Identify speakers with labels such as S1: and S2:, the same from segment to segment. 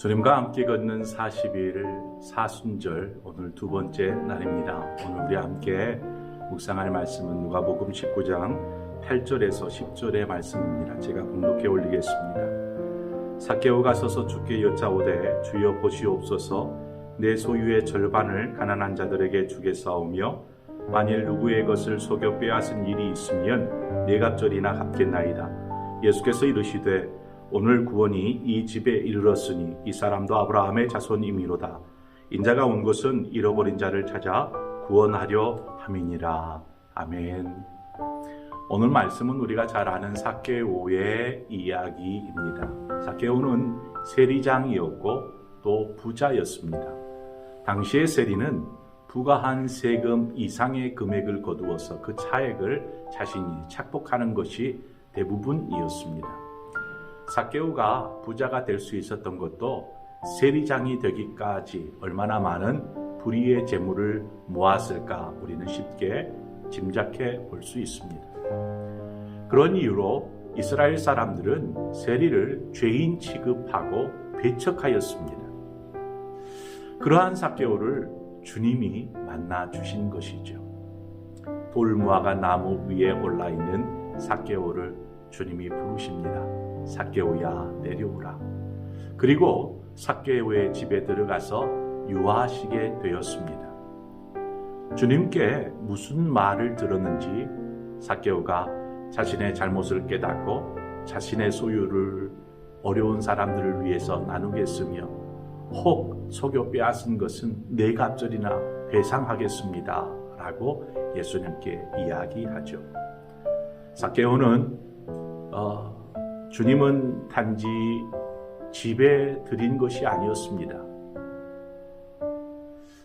S1: 주님과 함께 걷는 40일 사순절 오늘 두 번째 날입니다. 오늘 우리 함께 묵상할 말씀은 누가복음 19장 8절에서 10절의 말씀입니다. 제가 공독해 올리겠습니다. 사케오 가 서서 주께 여짜오되 주여 보시옵소서 내 소유의 절반을 가난한 자들에게 주겠사오며 만일 누구의 것을 속여 빼앗은 일이 있으면 네 갑절이나 갚겠나이다. 예수께서 이르시되 오늘 구원이 이 집에 이르렀으니 이 사람도 아브라함의 자손이미로다. 인자가 온 것은 잃어버린 자를 찾아 구원하려 함이니라. 아멘. 오늘 말씀은 우리가 잘 아는 사케오의 이야기입니다. 사케오는 세리장이었고 또 부자였습니다. 당시의 세리는 부과한 세금 이상의 금액을 거두어서 그 차액을 자신이 착복하는 것이 대부분이었습니다. 사케오가 부자가 될 수 있었던 것도 세리장이 되기까지 얼마나 많은 불의의 재물을 모았을까 우리는 쉽게 짐작해 볼 수 있습니다. 그런 이유로 이스라엘 사람들은 세리를 죄인 취급하고 배척하였습니다. 그러한 사케오를 주님이 만나 주신 것이죠. 돌무화과 나무 위에 올라 있는 사케오를 주님이 부르십니다. 사케오야 내려오라. 그리고 사케오의 집에 들어가서 유하시게 되었습니다. 주님께 무슨 말을 들었는지 사케오가 자신의 잘못을 깨닫고 자신의 소유를 어려운 사람들을 위해서 나누겠으며 혹 속여 빼앗은 것은 네 갑절이나 배상하겠습니다. 라고 예수님께 이야기하죠. 사케오는 어, 주님은 단지 집에 드린 것이 아니었습니다.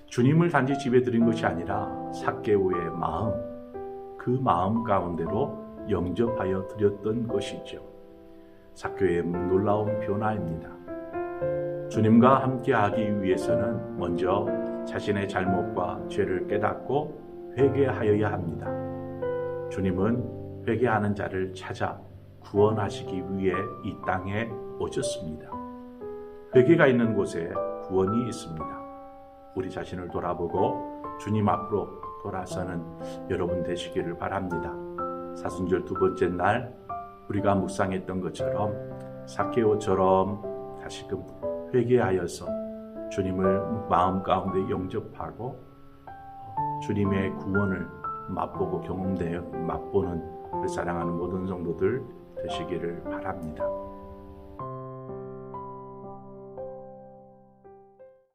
S1: 주님을 단지 집에 드린 것이 아니라 사케오의 마음, 그 마음 가운데로 영접하여 드렸던 것이죠. 사케오의 놀라운 변화입니다. 주님과 함께하기 위해서는 먼저 자신의 잘못과 죄를 깨닫고 회개하여야 합니다. 주님은 회개하는 자를 찾아 구원하시기 위해 이 땅에 오셨습니다. 회개가 있는 곳에 구원이 있습니다. 우리 자신을 돌아보고 주님 앞으로 돌아서는 여러분 되시기를 바랍니다. 사순절 두 번째 날 우리가 묵상했던 것처럼 사케오처럼 다시금 회개하여서 주님을 마음 가운데 영접하고 주님의 구원을 맛보고 경험되어 맛보는 사랑하는 모든 성도들 되시기를 바랍니다.